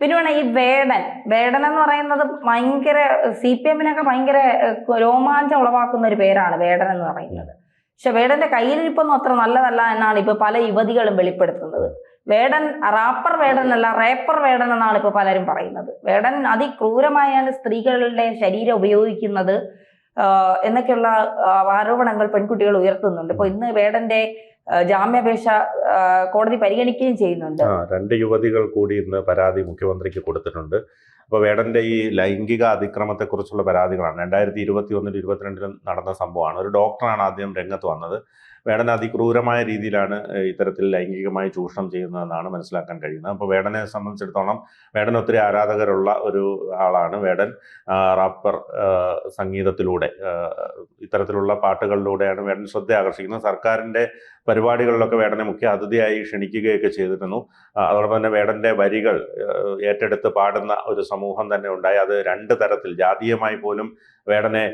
പിന്നെ വേണം ഈ വേടൻ. വേടൻ എന്ന് പറയുന്നത് ഭയങ്കര സി പി എമ്മിനൊക്കെ ഭയങ്കര രോമാഞ്ചം ഉളവാക്കുന്ന ഒരു പേരാണ് വേടൻ എന്ന് പറയുന്നത്. പക്ഷെ വേടന്റെ കയ്യിലിരിപ്പൊന്നും അത്ര നല്ലതല്ല എന്നാണ് ഇപ്പൊ പല യുവതികളും വെളിപ്പെടുത്തുന്നത്. വേടൻ റാപ്പർ വേടൻ അല്ല റേപ്പർ വേടൻ എന്നാണ് ഇപ്പൊ പലരും പറയുന്നത്. വേടൻ അതിക്രൂരമായാണ് സ്ത്രീകളുടെ ശരീരം ഉപയോഗിക്കുന്നത്. എന്നൊക്കെയുള്ള ആരോപണങ്ങൾ പെൺകുട്ടികൾ ഉയർത്തുന്നുണ്ട്. ഇപ്പൊ ഇന്ന് വേടന്റെ ജാമ്യാപേക്ഷ കോടതി പരിഗണിക്കുകയും ചെയ്യുന്നുണ്ട്. രണ്ട് യുവതികൾ കൂടി ഇന്ന് പരാതി മുഖ്യമന്ത്രിക്ക് കൊടുത്തിട്ടുണ്ട്. അപ്പോൾ വേടന്റെ ഈ ലൈംഗിക അതിക്രമത്തെക്കുറിച്ചുള്ള പരാതികളാണ്. രണ്ടായിരത്തി ഇരുപത്തി ഒന്നിൽ ഇരുപത്തിരണ്ടിലും നടന്ന സംഭവമാണ്. ഒരു ഡോക്ടറാണ് ആദ്യം രംഗത്ത് വന്നത്. വേടൻ അതിക്രൂരമായ രീതിയിലാണ് ഇത്തരത്തിൽ ലൈംഗികമായി ചൂഷണം ചെയ്യുന്നതെന്നാണ് മനസ്സിലാക്കാൻ കഴിയുന്നത്. അപ്പോൾ വേടനെ സംബന്ധിച്ചിടത്തോളം വേടൻ ഒത്തിരി ആരാധകരുള്ള ഒരു ആളാണ്. വേടൻ റാപ്പർ സംഗീതത്തിലൂടെ ഇത്തരത്തിലുള്ള പാട്ടുകളിലൂടെയാണ് വേടൻ ശ്രദ്ധ ആകർഷിക്കുന്നത് സർക്കാരിന്റെ പരിപാടികളിലൊക്കെ വേടനെ മുഖ്യ അതിഥിയായി ക്ഷണിക്കുകയൊക്കെ ചെയ്തിരുന്നു. അതോടൊപ്പം തന്നെ വേടന്റെ വരികൾ ഏറ്റെടുത്ത് പാടുന്ന ഒരു സമൂഹം തന്നെ ഉണ്ടായി. അത് രണ്ട് തരത്തിൽ ജാതീയമായി പോലും വേടനെ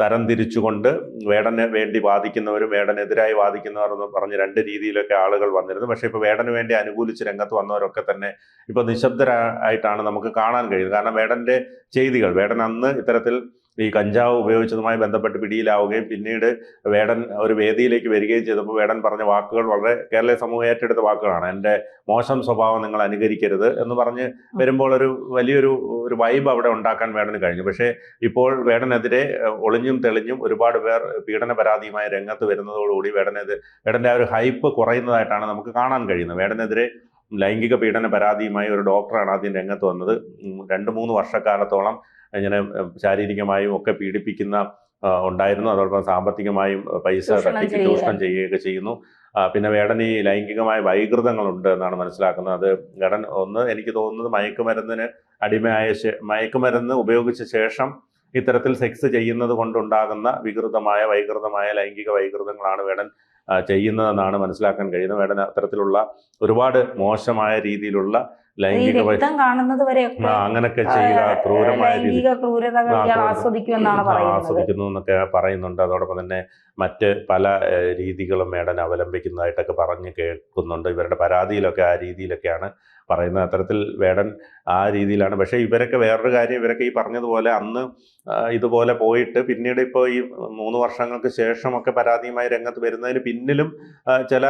തരം തിരിച്ചുകൊണ്ട് വേടന് വേണ്ടി വാദിക്കുന്നവരും വേടനെതിരായി വാദിക്കുന്നവർ എന്ന് പറഞ്ഞ് രണ്ട് രീതിയിലൊക്കെ ആളുകൾ വന്നിരുന്നു. പക്ഷേ ഇപ്പോൾ വേടന് വേണ്ടി അനുകൂലിച്ച് രംഗത്ത് വന്നവരൊക്കെ തന്നെ ഇപ്പോൾ നിശബ്ദരായിട്ടാണ് നമുക്ക് കാണാൻ കഴിയുന്നത്. കാരണം വേടന്റെ ചെയ്തികൾ വേടൻ അന്ന് ഇത്തരത്തിൽ ഈ കഞ്ചാവ് ഉപയോഗിച്ചതുമായി ബന്ധപ്പെട്ട് പിടിയിലാവുകയും പിന്നീട് വേടൻ ഒരു വേദിയിലേക്ക് വരികയും ചെയ്തപ്പോൾ വേടൻ പറഞ്ഞ വാക്കുകൾ വളരെ കേരളീയ സമൂഹം ഏറ്റെടുത്ത വാക്കുകളാണ്. എന്റെ മോശം സ്വഭാവം നിങ്ങൾ അനുകരിക്കരുത് എന്ന് പറഞ്ഞ് വരുമ്പോൾ ഒരു വലിയൊരു ഒരു വൈബ് അവിടെ ഉണ്ടാക്കാൻ വേടന് കഴിഞ്ഞു. പക്ഷേ ഇപ്പോൾ വേടനെതിരെ ഒളിഞ്ഞും തെളിഞ്ഞും ഒരുപാട് പേർ പീഡന പരാതിയുമായി രംഗത്ത് വരുന്നതോടുകൂടി വേടനെതിരെ വേടന്റെ ആ ഒരു ഹൈപ്പ് കുറയുന്നതായിട്ടാണ് നമുക്ക് കാണാൻ കഴിയുന്നത്. വേടനെതിരെ ലൈംഗിക പീഡന പരാതിയുമായി ഒരു ഡോക്ടറാണ് ആദ്യം രംഗത്ത് വന്നത്. രണ്ട് മൂന്ന് വർഷക്കാലത്തോളം ഇങ്ങനെ ശാരീരികമായും ഒക്കെ പീഡിപ്പിക്കുന്ന ഉണ്ടായിരുന്നു. അതോടൊപ്പം സാമ്പത്തികമായും പൈസ തട്ടിക്ക്. ചൂഷണം ചെയ്യുകയൊക്കെ ചെയ്യുന്നു. പിന്നെ വേടൻ ഈ ലൈംഗികമായ വൈകൃതങ്ങളുണ്ട് എന്നാണ് മനസ്സിലാക്കുന്നത്. അത് വേടൻ ഒന്ന് എനിക്ക് തോന്നുന്നത് മയക്കുമരുന്നിന് അടിമയായ മയക്കുമരുന്ന് ഉപയോഗിച്ച ശേഷം ഇത്തരത്തിൽ സെക്സ് ചെയ്യുന്നത് കൊണ്ടുണ്ടാകുന്ന വികൃതമായ വൈകൃതമായ ലൈംഗിക വൈകൃതങ്ങളാണ് വേടൻ ചെയ്യുന്നതെന്നാണ് മനസ്സിലാക്കാൻ കഴിയുന്നത്. വേടൻ അത്തരത്തിലുള്ള ഒരുപാട് മോശമായ രീതിയിലുള്ള ലൈംഗിക കാണുന്നത് വരെയൊക്കെ അങ്ങനെയൊക്കെ അങ്ങനൊക്കെ ചെയ്യുക ക്രൂരമായ ലൈംഗിക ക്രൂരതകൾ. ആസ്വദിക്കുമെന്നാണ് ആസ്വദിക്കുന്നു എന്നൊക്കെ പറയുന്നുണ്ട് അതോടൊപ്പം തന്നെ മറ്റ് പല രീതികളും മേഡൻ അവലംബിക്കുന്നതായിട്ടൊക്കെ പറഞ്ഞു കേൾക്കുന്നുണ്ട് ഇവരുടെ പരാതിയിലൊക്കെ ആ രീതിയിലൊക്കെയാണ് പറയുന്നത് അത്തരത്തിൽ വേടൻ ആ രീതിയിലാണ്. പക്ഷേ ഇവരൊക്കെ വേറൊരു കാര്യം ഇവരൊക്കെ ഈ പറഞ്ഞതുപോലെ അന്ന് ഇതുപോലെ പോയിട്ട് പിന്നീട് ഇപ്പോൾ ഈ മൂന്ന് വർഷങ്ങൾക്ക് ശേഷമൊക്കെ പരാതിയുമായി രംഗത്ത് വരുന്നതിന് പിന്നിലും ചില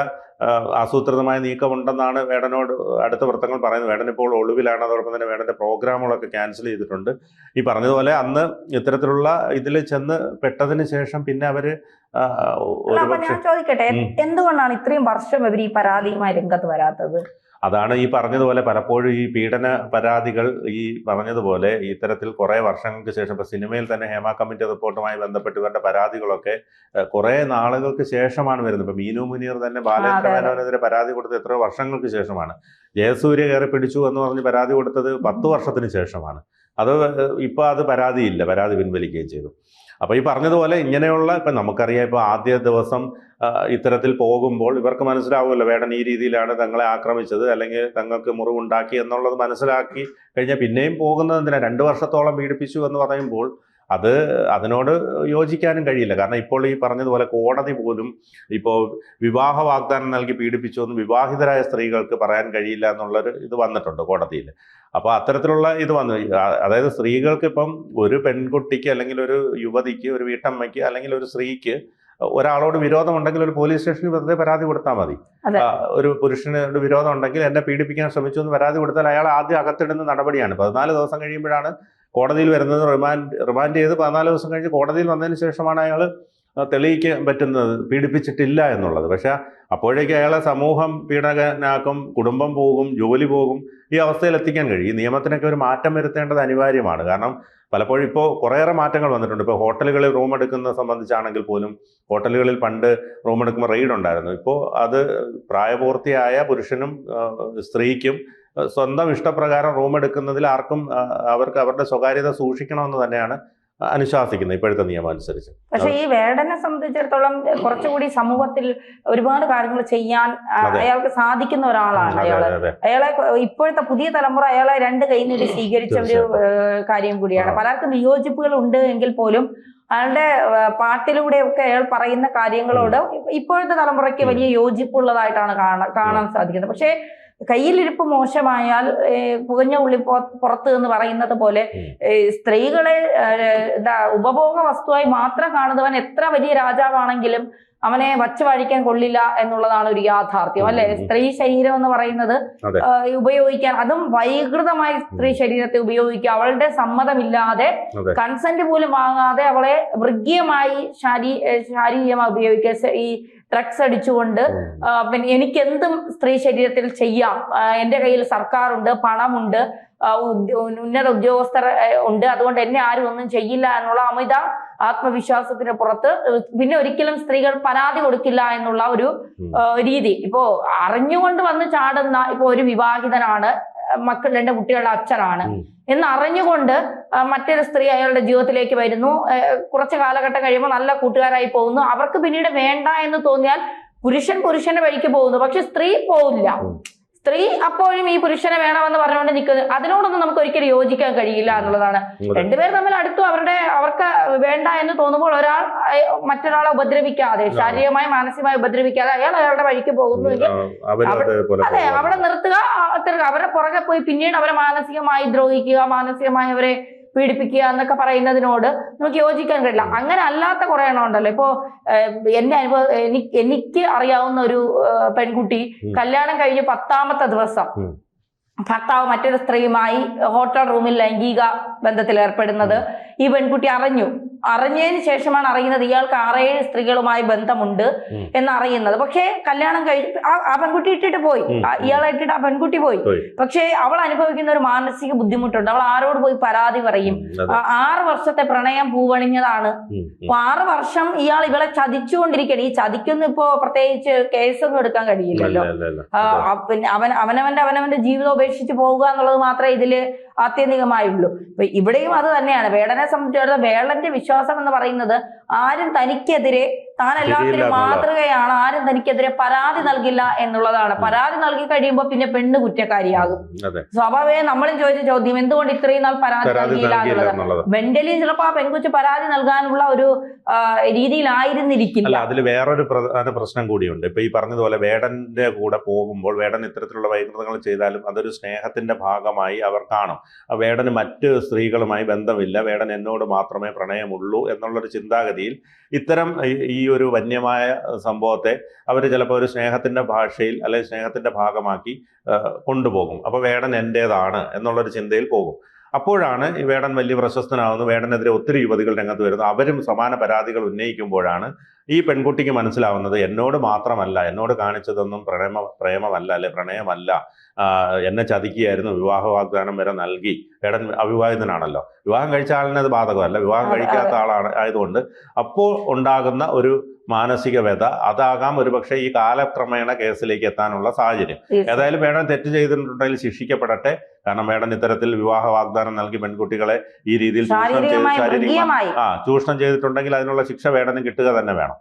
ആസൂത്രിതമായ നീക്കമുണ്ടെന്നാണ് വേടനോട് അടുത്ത വൃത്തങ്ങൾ പറയുന്നത്. വേടൻ ഇപ്പോൾ ഒളിവിലാണ്. അതോടൊപ്പം തന്നെ വേടന്റെ പ്രോഗ്രാമുകളൊക്കെ ക്യാൻസൽ ചെയ്തിട്ടുണ്ട്. ഈ പറഞ്ഞതുപോലെ അന്ന് ഇത്തരത്തിലുള്ള ഇതിൽ ചെന്ന് പെട്ടതിന് ശേഷം പിന്നെ അവർ ചോദിക്കട്ടെ എന്തുകൊണ്ടാണ് ഇത്രയും വർഷം ഇവർ ഈ പരാതിയുമായി രംഗത്ത് വരാത്തത്? അതാണ് ഈ പറഞ്ഞതുപോലെ പലപ്പോഴും ഈ പീഡന പരാതികൾ ഈ പറഞ്ഞതുപോലെ ഇത്തരത്തിൽ കുറേ വർഷങ്ങൾക്ക് ശേഷം ഇപ്പൊ സിനിമയിൽ തന്നെ ഹേമ കമ്മിറ്റി റിപ്പോർട്ടുമായി ബന്ധപ്പെട്ട് ഇവരുടെ പരാതികളൊക്കെ കുറേ നാളുകൾക്ക് ശേഷമാണ് വരുന്നത്. ഇപ്പൊ മീനു മുനീർ തന്നെ ബാലേന്ദ്ര അതെ, അതെ. മേനോനെതിരെ പരാതി കൊടുത്തത് എത്രയോ വർഷങ്ങൾക്ക് ശേഷമാണ്. ജയസൂര്യ കയറി പിടിച്ചു എന്ന് പറഞ്ഞ് പരാതി കൊടുത്തത് പത്ത് വർഷത്തിന് ശേഷമാണ്. അത് ഇപ്പൊ അത് പരാതിയില്ല. പരാതി പിൻവലിക്കുകയും ചെയ്തു. അപ്പൊ ഈ പറഞ്ഞതുപോലെ ഇങ്ങനെയുള്ള ഇപ്പൊ നമുക്കറിയാം ഇപ്പൊ ആദ്യ ദിവസം ഇത്തരത്തിൽ പോകുമ്പോൾ ഇവർക്ക് മനസ്സിലാവുമല്ലോ വേടൻ ഈ രീതിയിലാണ് തങ്ങളെ ആക്രമിച്ചത് അല്ലെങ്കിൽ തങ്ങൾക്ക് മുറിവുണ്ടാക്കി എന്നുള്ളത് മനസ്സിലാക്കി കഴിഞ്ഞാൽ പിന്നെയും പോകുന്നത് എന്തിനാ? രണ്ട് വർഷത്തോളം പീഡിപ്പിച്ചു എന്ന് പറയുമ്പോൾ അത് അതിനോട് യോജിക്കാനും കഴിയില്ല. കാരണം ഇപ്പോൾ ഈ പറഞ്ഞതുപോലെ കോടതി പോലും ഇപ്പോൾ വിവാഹ വാഗ്ദാനം നൽകി പീഡിപ്പിച്ചു എന്ന് വിവാഹിതരായ സ്ത്രീകൾക്ക് പറയാൻ കഴിയില്ല എന്നുള്ളൊരു ഇത് വന്നിട്ടുണ്ട് കോടതിയിൽ. അപ്പോൾ അത്തരത്തിലുള്ള ഇത് വന്നു അതായത് സ്ത്രീകൾക്ക് ഇപ്പം ഒരു പെൺകുട്ടിക്ക് അല്ലെങ്കിൽ ഒരു യുവതിക്ക് ഒരു വീട്ടമ്മയ്ക്ക് അല്ലെങ്കിൽ ഒരു സ്ത്രീക്ക് ഒരാളോട് വിരോധമുണ്ടെങ്കിൽ ഒരു പോലീസ് സ്റ്റേഷനിൽ വെറുതെ പരാതി കൊടുത്താൽ മതി. ഒരു പുരുഷനോട് വിരോധം ഉണ്ടെങ്കിൽ എന്നെ പീഡിപ്പിക്കാൻ ശ്രമിച്ചു എന്ന് പരാതി കൊടുത്താൽ അയാൾ ആദ്യം അകത്തിടുന്ന നടപടിയാണ്. പതിനാല് ദിവസം കഴിയുമ്പോഴാണ് കോടതിയിൽ വരുന്നത് റിമാൻഡ് റിമാൻഡ് ചെയ്ത് പതിനാല് ദിവസം കഴിഞ്ഞ് കോടതിയിൽ വന്നതിന് ശേഷമാണ് അയാൾ തെളിയിക്കാൻ പറ്റുന്നത് പീഡിപ്പിച്ചിട്ടില്ല എന്നുള്ളത്. പക്ഷെ അപ്പോഴേക്ക് അയാളെ സമൂഹം പീഡകനാക്കും കുടുംബം പോകും ജോലി പോകും ഈ അവസ്ഥയിൽ എത്തിക്കാൻ കഴിയും. ഈ നിയമത്തിനൊക്കെ ഒരു മാറ്റം വരുത്തേണ്ടത് അനിവാര്യമാണ്. കാരണം പലപ്പോഴും ഇപ്പോൾ കുറേയേറെ മാറ്റങ്ങൾ വന്നിട്ടുണ്ട്. ഇപ്പോൾ ഹോട്ടലുകളിൽ റൂം എടുക്കുന്ന സംബന്ധിച്ചാണെങ്കിൽ പോലും ഹോട്ടലുകളിൽ പണ്ട് റൂം എടുക്കുമ്പോൾ റെയ്ഡ് ഉണ്ടായിരുന്നു. ഇപ്പോൾ അത് പ്രായപൂർത്തിയായ പുരുഷനും സ്ത്രീക്കും സ്വന്തം ഇഷ്ടപ്രകാരം റൂം എടുക്കുന്നതിൽ ആർക്കും അവർക്ക് അവരുടെ സ്വകാര്യത സൂക്ഷിക്കണമെന്ന് തന്നെയാണ് അനുശാസിക്കുന്നത് ഇപ്പോഴത്തെ നിയമം അനുസരിച്ച്. പക്ഷെ ഈ വേടനെ സംബന്ധിച്ചിടത്തോളം കുറച്ചുകൂടി സമൂഹത്തിൽ ഒരുപാട് കാര്യങ്ങൾ ചെയ്യാൻ അയാൾക്ക് സാധിക്കുന്ന ഒരാളാണ് അയാൾ. അയാളെ ഇപ്പോഴത്തെ പുതിയ തലമുറ അയാളെ രണ്ട് കൈ നീട്ടി സ്വീകരിച്ച ഒരു കാര്യം കൂടിയാണ്. പലർക്കും വിയോജിപ്പുകൾ ഉണ്ട് എങ്കിൽ പോലും അയാളുടെ പാട്ടിലൂടെയൊക്കെ അയാൾ പറയുന്ന കാര്യങ്ങളോട് ഇപ്പോഴത്തെ തലമുറയ്ക്ക് വലിയ യോജിപ്പുള്ളതായിട്ടാണ് കാണാൻ സാധിക്കുന്നത്. പക്ഷേ കയ്യിലിരിപ്പ് മോശമായാൽ പുകഞ്ഞ ഉള്ളി പുറത്ത് എന്ന് പറയുന്നത് പോലെ സ്ത്രീകളെ എന്താ ഉപഭോഗ വസ്തുവായി മാത്രം കാണുന്നവൻ എത്ര വലിയ രാജാവാണെങ്കിലും അവനെ വച്ച് വഴിക്കാൻ കൊള്ളില്ല എന്നുള്ളതാണ് ഒരു യാഥാർത്ഥ്യം. അല്ലെ. സ്ത്രീ ശരീരം എന്ന് പറയുന്നത് ഉപയോഗിക്കാൻ അതും വൈകൃതമായി സ്ത്രീ ശരീരത്തെ ഉപയോഗിക്കുക. അവളുടെ സമ്മതമില്ലാതെ കൺസെന്റ് പോലും വാങ്ങാതെ അവളെ മൃഗീയമായി ശാരീ ശാരീരികമായി ഉപയോഗിക്കുക. ഈ ഡ്രഗ്സ് അടിച്ചുകൊണ്ട്. പിന്നെ എനിക്ക് എന്തും സ്ത്രീ ശരീരത്തിൽ ചെയ്യാം. എന്റെ എന്റെ കയ്യിൽ സർക്കാരുണ്ട് പണമുണ്ട്. ഉന്നത ഉദ്യോഗസ്ഥർ ഉണ്ട്. അതുകൊണ്ട് എന്നെ ആരും ഒന്നും ചെയ്യില്ല എന്നുള്ള അമിത ആത്മവിശ്വാസത്തിന് പുറത്ത് പിന്നെ ഒരിക്കലും സ്ത്രീകൾ പരാതി കൊടുക്കില്ല എന്നുള്ള ഒരു രീതി. ഇപ്പോ അറിഞ്ഞുകൊണ്ട് വന്ന് ചാടുന്ന ഇപ്പോ ഒരു വിവാഹിതനാണ് മക്കൾ രണ്ട് കുട്ടികളുടെ അച്ഛനാണ്. എന്ന് അറിഞ്ഞുകൊണ്ട് മറ്റൊരു സ്ത്രീ അയാളുടെ ജീവിതത്തിലേക്ക് വരുന്നു. കുറച്ച് കാലഘട്ടം കഴിയുമ്പോൾ നല്ല കൂട്ടുകാരായി പോകുന്നു. അവർക്ക് പിന്നീട് വേണ്ട എന്ന് തോന്നിയാൽ പുരുഷൻ പുരുഷന്റെ വഴിക്ക് പോകുന്നു. പക്ഷെ സ്ത്രീ പോവില്ല. സ്ത്രീ അപ്പോഴും ഈ പുരുഷനെ വേണമെന്ന് പറഞ്ഞുകൊണ്ട് നിൽക്കുന്നത് അതിനോടൊന്നും നമുക്ക് ഒരിക്കലും യോജിക്കാൻ കഴിയില്ല എന്നുള്ളതാണ്. രണ്ടുപേർ തമ്മിൽ അടുത്തു അവരുടെ അവർക്ക് വേണ്ട എന്ന് തോന്നുമ്പോൾ ഒരാൾ മറ്റൊരാളെ ഉപദ്രവിക്കാതെ ശാരീരികമായി മാനസികമായി ഉപദ്രവിക്കാതെ അയാൾ അയാളുടെ വഴിക്ക് പോകുന്നുവെങ്കിൽ അവിടെ- അതെ അവിടെ നിർത്തുക അവരെ പുറകെ പോയി പിന്നീട് അവരെ മാനസികമായി ദ്രോഹിക്കുക മാനസികമായി അവരെ പീഡിപ്പിക്കുക എന്നൊക്കെ പറയുന്നതിനോട് നമുക്ക് യോജിക്കാൻ കഴിയില്ല. അങ്ങനെ അല്ലാത്ത കുറെ എണ്ണം ഉണ്ടല്ലോ. ഇപ്പോ എന്റെ അനുഭവം എനിക്ക് അറിയാവുന്ന ഒരു പെൺകുട്ടി. കല്യാണം കഴിഞ്ഞ് പത്താമത്തെ ദിവസം ഭർത്താവ് മറ്റൊരു സ്ത്രീയുമായി ഹോട്ടൽ റൂമിൽ ലൈംഗിക ബന്ധത്തിൽ ഏർപ്പെടുന്നത് ഈ പെൺകുട്ടി അറിഞ്ഞു. അറിഞ്ഞതിന് ശേഷമാണ് അറിയുന്നത് ഇയാൾക്ക് ആറേഴ് സ്ത്രീകളുമായി ബന്ധമുണ്ട് എന്നറിയുന്നത് എന്ന് അറിയുന്നത്. പക്ഷേ കല്യാണം കഴിഞ്ഞ് ആ- പെൺകുട്ടി ഇട്ടിട്ട് പോയി. ഇയാളെ ഇട്ടിട്ട് ആ പെൺകുട്ടി പോയി. പക്ഷേ അവൾ അനുഭവിക്കുന്ന ഒരു മാനസിക ബുദ്ധിമുട്ടുണ്ട്. അവൾ ആരോട് പോയി പരാതി പറയും. ആറ് വർഷത്തെ പ്രണയം പൂവണിഞ്ഞതാണ്. അപ്പൊ ആറ് വർഷം ഇയാൾ ഇവളെ ചതിച്ചുകൊണ്ടിരിക്കണം ഈ ചതിക്കൊന്നും ഇപ്പോ പ്രത്യേകിച്ച് കേസൊന്നും എടുക്കാൻ കഴിയില്ലല്ലോ. പിന്നെ അവൻ അവനവന്റെ അവനവന്റെ ജീവിതം ഉപേക്ഷിച്ച് പോവുക എന്നുള്ളത് മാത്രമേ ഇതിൽ ആത്യന്തികമായുള്ളൂ. ഇപ്പൊ ഇവിടെയും അത് തന്നെയാണ്. വേടനെ സംബന്ധിച്ചിടത്തോളം വേളന്റെ വിശ്വാസം എന്ന് പറയുന്നത് ആരും തനിക്കെതിരെ താൻ എല്ലാത്തിനും മാതൃകയാണ്. ആരും തനിക്കെതിരെ പരാതി നൽകില്ല എന്നുള്ളതാണ്. പരാതി നൽകി കഴിയുമ്പോൾ പിന്നെ പെണ്ണ് കുറ്റക്കാരിയാകും. സ്വഭാവേ നമ്മളും ചോദിച്ച ചോദ്യം എന്തുകൊണ്ട് ഇത്രയും നാൾ പരാതി നൽകിയില്ല എന്നുള്ളത്? മെന്റലി ചിലപ്പോൾ ആ പെൺകുച്ച് പരാതി നൽകാനുള്ള ഒരു രീതിയിലായിരുന്നിരിക്കില്ല. അല്ല അതിൽ വേറൊരു പ്രധാന പ്രശ്നം കൂടിയുണ്ട്. ഇപ്പൊ ഈ പറഞ്ഞതുപോലെ വേടന്റെ കൂടെ പോകുമ്പോൾ വേടൻ ഇത്തരത്തിലുള്ള വൈകൃതങ്ങൾ ചെയ്താലും അതൊരു സ്നേഹത്തിന്റെ ഭാഗമായി അവർ കാണും. വേടന് മറ്റ് സ്ത്രീകളുമായി ബന്ധമില്ല. വേടൻ എന്നോട് മാത്രമേ പ്രണയമുള്ളൂ എന്നുള്ളൊരു ചിന്താഗതിയിൽ ഇത്തരം ഈ- ഈ ഒരു വന്യമായ സംഭവത്തെ അവർ ചിലപ്പോൾ ഒരു സ്നേഹത്തിന്റെ ഭാഷയിൽ അല്ലെങ്കിൽ സ്നേഹത്തിന്റെ ഭാഗമാക്കി കൊണ്ടുപോകും. അപ്പോൾ വേടൻ എന്റേതാണ് എന്നുള്ളൊരു ചിന്തയിൽ പോകും. അപ്പോഴാണ് ഈ വേടൻ വലിയ പ്രശസ്തനാവുന്നത് വേടനെതിരെ ഒത്തിരി യുവതികൾ രംഗത്ത് വരുന്നത്. അവരും സമാന പരാതികൾ ഉന്നയിക്കുമ്പോഴാണ് ഈ പെൺകുട്ടിക്ക് മനസ്സിലാവുന്നത് എന്നോട് മാത്രമല്ല എന്നോട് കാണിച്ചതൊന്നും പ്രണയമ പ്രേമമല്ല അല്ലെ പ്രണയമല്ല. എന്നെ ചതിക്കുകയായിരുന്നു വിവാഹ വാഗ്ദാനം വരെ നൽകി. വേടൻ അവിവാഹിതനാണല്ലോ. വിവാഹം കഴിച്ച ആളിന് അത് ബാധകമല്ല. വിവാഹം കഴിക്കാത്ത ആളാണ് ആയതുകൊണ്ട് അപ്പോൾ ഉണ്ടാകുന്ന ഒരു മാനസിക വ്യത അതാകാം ഒരുപക്ഷെ ഈ കാലക്രമേണ കേസിലേക്ക് എത്താനുള്ള സാഹചര്യം. ഏതായാലും വേണം തെറ്റ് ചെയ്തിട്ടുണ്ടെങ്കിൽ ശിക്ഷിക്കപ്പെടട്ടെ. കാരണം മേഡം ഇത്തരത്തിൽ വിവാഹ വാഗ്ദാനം നൽകി പെൺകുട്ടികളെ ഈ രീതിയിൽ ചൂഷണം ചെയ്ത് ശാരീരികമായി ആ ചൂഷണം ചെയ്തിട്ടുണ്ടെങ്കിൽ അതിനുള്ള ശിക്ഷ വേണമെന്ന് കിട്ടുക തന്നെ വേണം.